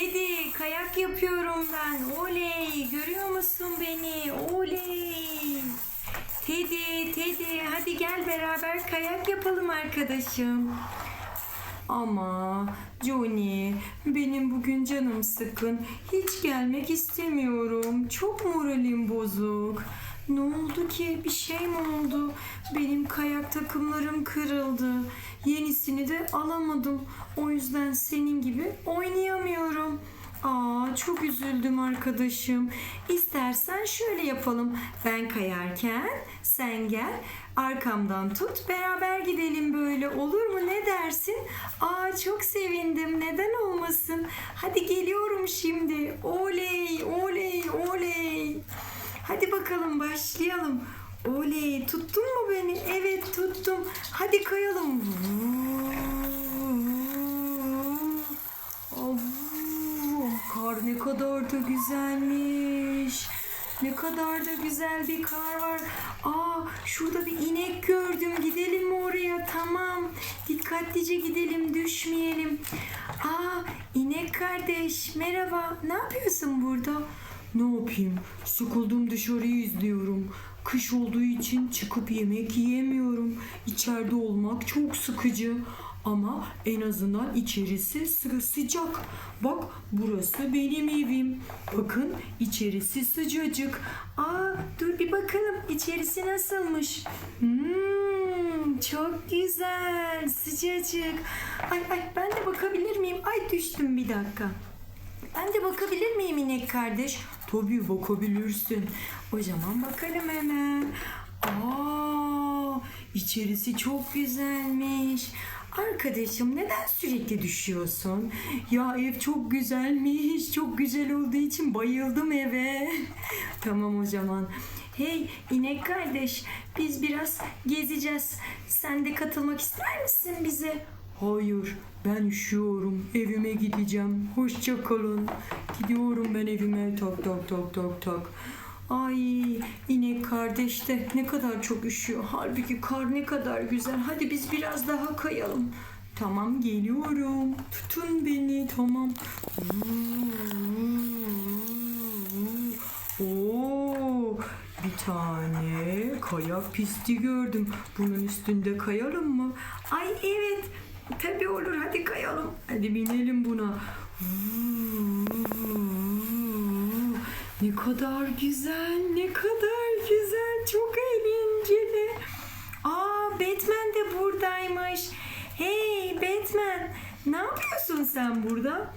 Teddy kayak yapıyorum ben. Oley görüyor musun beni? Oley. Teddy, Teddy hadi gel beraber kayak yapalım arkadaşım. Ama Johnny benim bugün canım sıkın. Hiç gelmek istemiyorum. Çok moralim bozuk. Ne oldu ki? Bir şey mi oldu? Benim kayak takımlarım kırıldı. Yenisini de alamadım. O yüzden senin gibi oynayamıyorum. Aa çok üzüldüm arkadaşım. İstersen şöyle yapalım. Ben kayarken sen gel arkamdan tut beraber gidelim böyle olur mu ne dersin? Aa çok sevindim neden olmasın? Hadi geliyorum şimdi. Oley oley oley. Hadi bakalım başlayalım. Oley tuttun mu beni? Evet tuttum. Hadi kayalım. Oh, kar ne kadar da güzelmiş. Ne kadar da güzel bir kar var. Aa, şurada bir inek gördüm. Gidelim mi oraya? Tamam. Dikkatlice gidelim, düşmeyelim. Aa, inek kardeş, merhaba. Ne yapıyorsun burada? Ne yapayım? Sıkıldım dışarıyı izliyorum. Kış olduğu için çıkıp yemek yiyemiyorum. İçeride olmak çok sıkıcı. Ama en azından içerisi sı- sıcak. Bak burası benim evim. Bakın içerisi sıcacık. Aa dur bir bakalım içerisi nasılmış. Hmm, çok güzel sıcacık. Ay ay ben de bakabilir miyim? Ay düştüm bir dakika. Ben de bakabilir miyim inek kardeş? Tabii bakabilirsin. O zaman bakalım hemen. Aa, içerisi çok güzelmiş. Arkadaşım neden sürekli düşüyorsun? Ya ev çok güzelmiş. Çok güzel olduğu için bayıldım eve. tamam o zaman. Hey inek kardeş biz biraz gezeceğiz. Sen de katılmak ister misin bize? Hayır, ben üşüyorum. Evime gideceğim. Hoşça kalın. Gidiyorum ben evime. Tak tak tak tak tak. Ay inek kardeş de ne kadar çok üşüyor. Halbuki kar ne kadar güzel. Hadi biz biraz daha kayalım. Tamam geliyorum. Tutun beni tamam. Oo, bir tane kayak pisti gördüm. Bunun üstünde kayalım mı? Ay evet. Tabii olur. Hadi kayalım. Hadi binelim buna. Ne kadar güzel, ne kadar güzel. Çok eğlenceli. Aa, Batman de buradaymış. Hey Batman, ne yapıyorsun sen burada?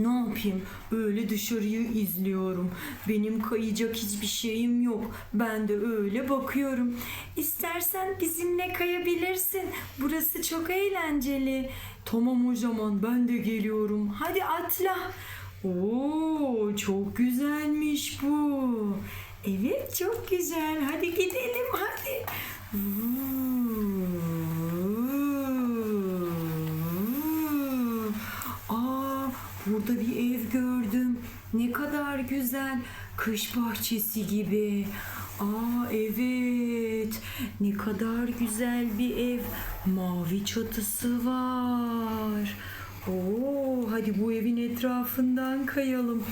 Ne yapayım? Öyle dışarıyı izliyorum. Benim kayacak hiçbir şeyim yok. Ben de öyle bakıyorum. İstersen bizimle kayabilirsin. Burası çok eğlenceli. Tamam o zaman ben de geliyorum. Hadi atla. Oo, çok güzelmiş bu. Evet çok güzel. Hadi gidelim hadi. Aa, burada bir ev gördüm. Ne kadar güzel. Kış bahçesi gibi. Aa evet. Ne kadar güzel bir ev. Mavi çatısı var. Oo, hadi bu evin etrafından kayalım.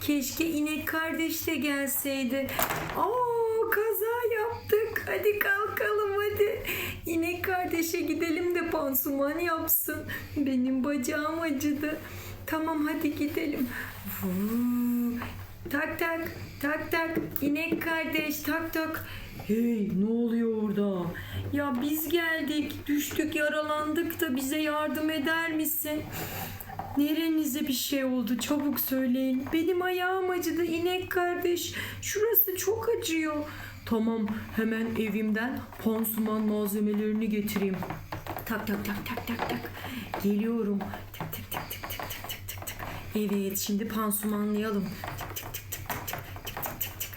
Keşke inek kardeş de gelseydi. Aa. Hadi kalkalım hadi. İnek kardeşe gidelim de pansuman yapsın. Benim bacağım acıdı. Tamam hadi gidelim. Vuu. Tak tak tak tak inek kardeş tak tak. Hey ne oluyor orada? Ya biz geldik düştük yaralandık da bize yardım eder misin? Nerenize bir şey oldu çabuk söyleyin. Benim ayağım acıdı inek kardeş. Şurası çok acıyor. Tamam hemen evimden pansuman malzemelerini getireyim. Tak tak tak tak tak tak. Geliyorum. Tık tık tık tık tık tık tık tık tık. Evet şimdi pansumanlayalım. Tık tık tık tık tık tık tık tık tık.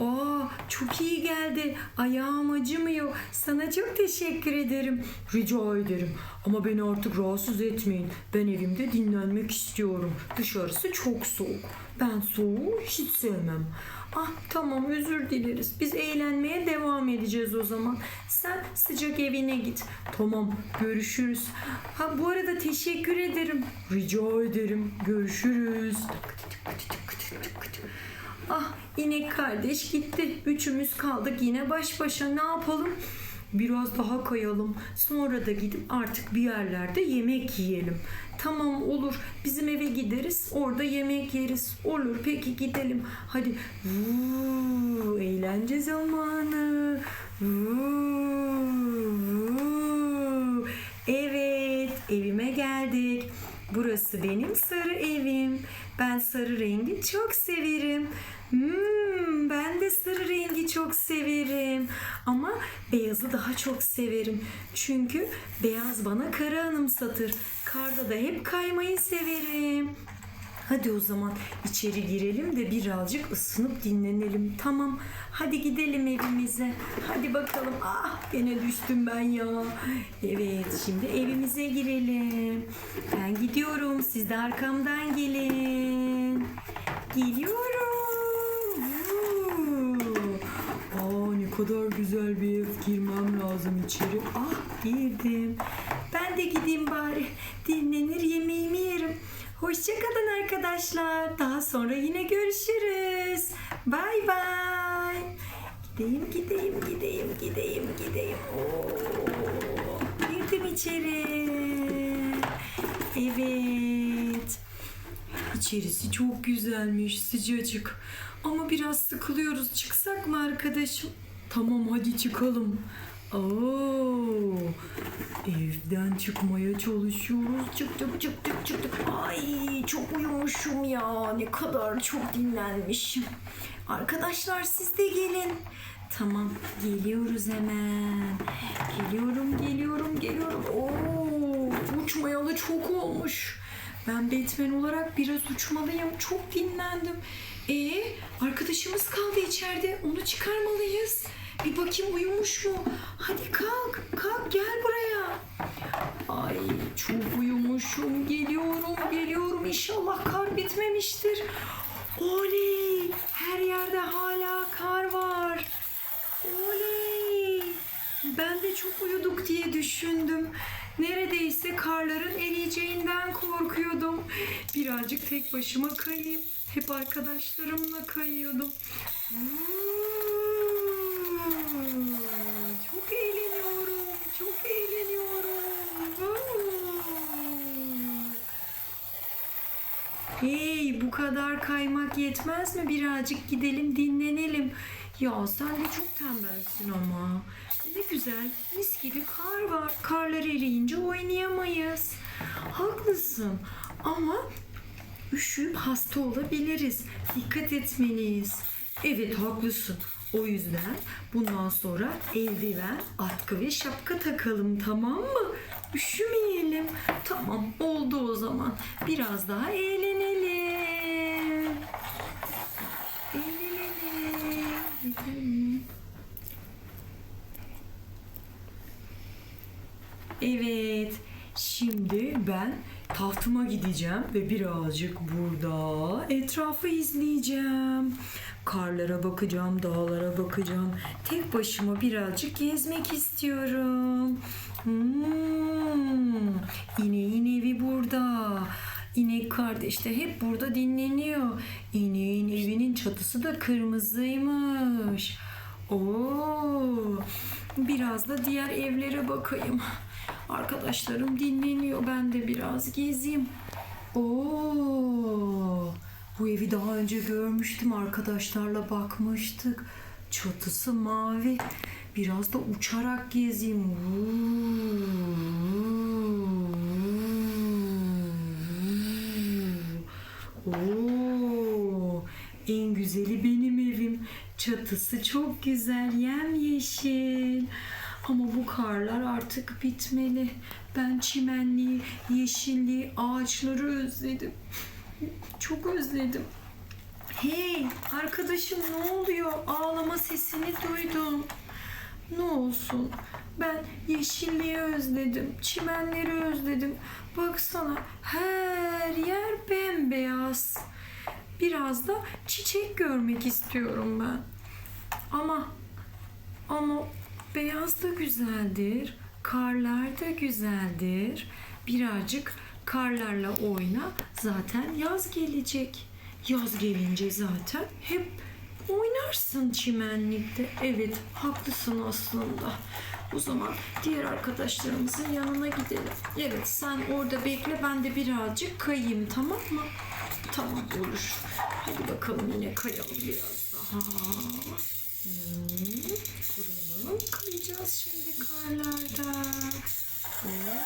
Aa çok iyi geldi. Ayağım acımıyor. Sana çok teşekkür ederim. Rica ederim. Ama beni artık rahatsız etmeyin. Ben evimde dinlenmek istiyorum. Dışarısı çok soğuk. Ben soğuğu hiç sevmem. Ah tamam özür dileriz. Biz eğlenmeye devam edeceğiz o zaman. Sen sıcak evine git. Tamam görüşürüz. Ha bu arada teşekkür ederim. Rica ederim. Görüşürüz. Ah inek kardeş gitti. Üçümüz kaldık yine baş başa. Ne yapalım? Biraz daha kayalım. Sonra da gidip artık bir yerlerde yemek yiyelim. Tamam olur. Bizim eve gideriz. Orada yemek yeriz. Olur peki gidelim. Hadi. Vuu, eğlence zamanı. Vuu. Evet evime geldik. Burası benim sarı evim. Ben sarı rengi çok severim. Hmm, ben de sarı rengi çok severim. Ama beyazı daha çok severim. Çünkü beyaz bana kara anımsatır. Karda da hep kaymayı severim. Hadi o zaman içeri girelim de birazcık ısınıp dinlenelim. Tamam. Hadi gidelim evimize. Hadi bakalım. Ah gene düştüm ben ya. Evet şimdi evimize girelim. Ben gidiyorum. Siz de arkamdan gelin. Geliyorum. Aa ne kadar güzel bir ev. Girmem lazım içeri. Ah girdim. Ben de gideyim bari. Yerim. Hoşçakalın arkadaşlar. Daha sonra yine görüşürüz. Bay bay. Gideyim gideyim gideyim gideyim gideyim. Oo, girdim içeri. Evet. İçerisi çok güzelmiş, sıcacık. Ama biraz sıkılıyoruz. Çıksak mı arkadaşım? Tamam hadi çıkalım. Oo, evden çıkmaya çalışıyoruz. Çıktık çıktık çıktık. Ay çok uyumuşum ya. Ne kadar çok dinlenmişim. Arkadaşlar siz de gelin. Tamam geliyoruz hemen. Geliyorum geliyorum geliyorum. Oo, uçmayalı çok olmuş. Ben Batman olarak biraz uçmalıyım. Çok dinlendim. Ee, arkadaşımız kaldı içeride. Onu çıkarmalıyız. Bir bakayım uyumuş mu? Hadi kalk, kalk gel buraya. Ay çok uyumuşum. Geliyorum, geliyorum. İnşallah kar bitmemiştir. Oley! Her yerde hala kar var. Oley! Ben de çok uyuduk diye düşündüm. Neredeyse karların eriyeceğinden korkuyordum. Birazcık tek başıma kayayım. Hep arkadaşlarımla kayıyordum. Hmm, Çok eğleniyorum. Çok eğleniyorum. Hmm. Hey bu kadar kaymak yetmez mi? Birazcık gidelim dinlenelim. Ya sen de çok tembelsin ama. Ne güzel mis gibi kar var. Karlar eriyince oynayamayız. Haklısın ama üşüyüp hasta olabiliriz. Dikkat etmeliyiz. Evet haklısın. O yüzden bundan sonra eldiven, atkı ve şapka takalım tamam mı? Üşümeyelim. Tamam oldu o zaman. Biraz daha eğlenelim. Eğlenelim. Eğlenelim. Evet. Şimdi ben tahtıma gideceğim ve birazcık burada etrafı izleyeceğim. Karlara bakacağım, dağlara bakacağım. Tek başıma birazcık gezmek istiyorum. Hmm. İneğin evi burada. İnek kardeş de hep burada dinleniyor. İneğin evinin çatısı da kırmızıymış. Oo. Biraz da diğer evlere bakayım. Arkadaşlarım dinleniyor. Ben de biraz gezeyim. Oo. Bu evi daha önce görmüştüm. Arkadaşlarla bakmıştık. Çatısı mavi. Biraz da uçarak gezeyim. Oo. En güzeli benim evim. Çatısı çok güzel, yemyeşil. Ama bu karlar artık bitmeli. Ben çimenliği, yeşilliği, ağaçları özledim. Çok özledim. Hey arkadaşım ne oluyor? Ağlama sesini duydum. Ne olsun? Ben yeşilliği özledim. Çimenleri özledim. Baksana her yer bembeyaz. biraz da çiçek görmek istiyorum ben. Ama ama beyaz da güzeldir. Karlar da güzeldir. Birazcık karlarla oyna. Zaten yaz gelecek. Yaz gelince zaten hep oynarsın çimenlikte. Evet, haklısın aslında. O zaman diğer arkadaşlarımızın yanına gidelim. Evet, sen orada bekle. Ben de birazcık kayayım, tamam mı? Tamam olur. Hadi bakalım yine kayalım biraz daha. Hmm, kuralım. Kayacağız şimdi karlarda. Oo.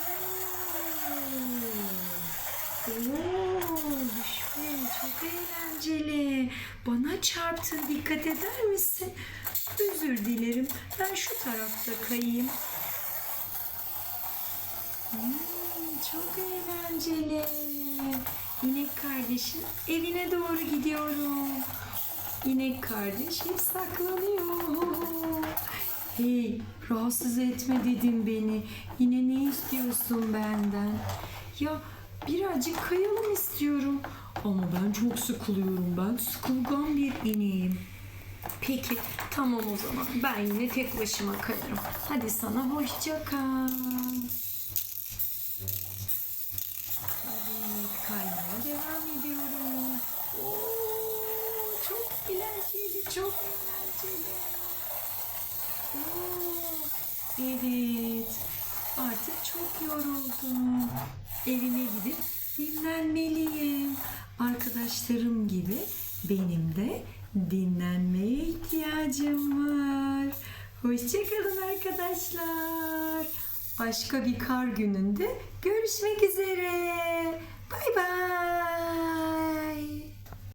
Düşmeyin. Çok eğlenceli. Bana çarptın. Dikkat eder misin? Özür dilerim. Ben şu tarafta kayayım. Hmm, çok eğlenceli. İnek kardeşin evine doğru gidiyorum. İnek kardeş hep saklanıyor. Hey, rahatsız etme dedim beni. Yine ne istiyorsun benden? Ya birazcık kayalım istiyorum. Ama ben çok sıkılıyorum. Ben sıkılgan bir ineğim. Peki tamam o zaman. Ben yine tek başıma kayarım. Hadi sana hoşça kal. Evet, kaymaya devam ediyorum. Oo, çok eğlenceli, çok eğlenceli. Oo, evet, artık çok yoruldum. Evime gidip dinlenmeliyim. Arkadaşlarım gibi benim de dinlenmeye ihtiyacım var. Hoşçakalın arkadaşlar. Başka bir kar gününde görüşmek üzere.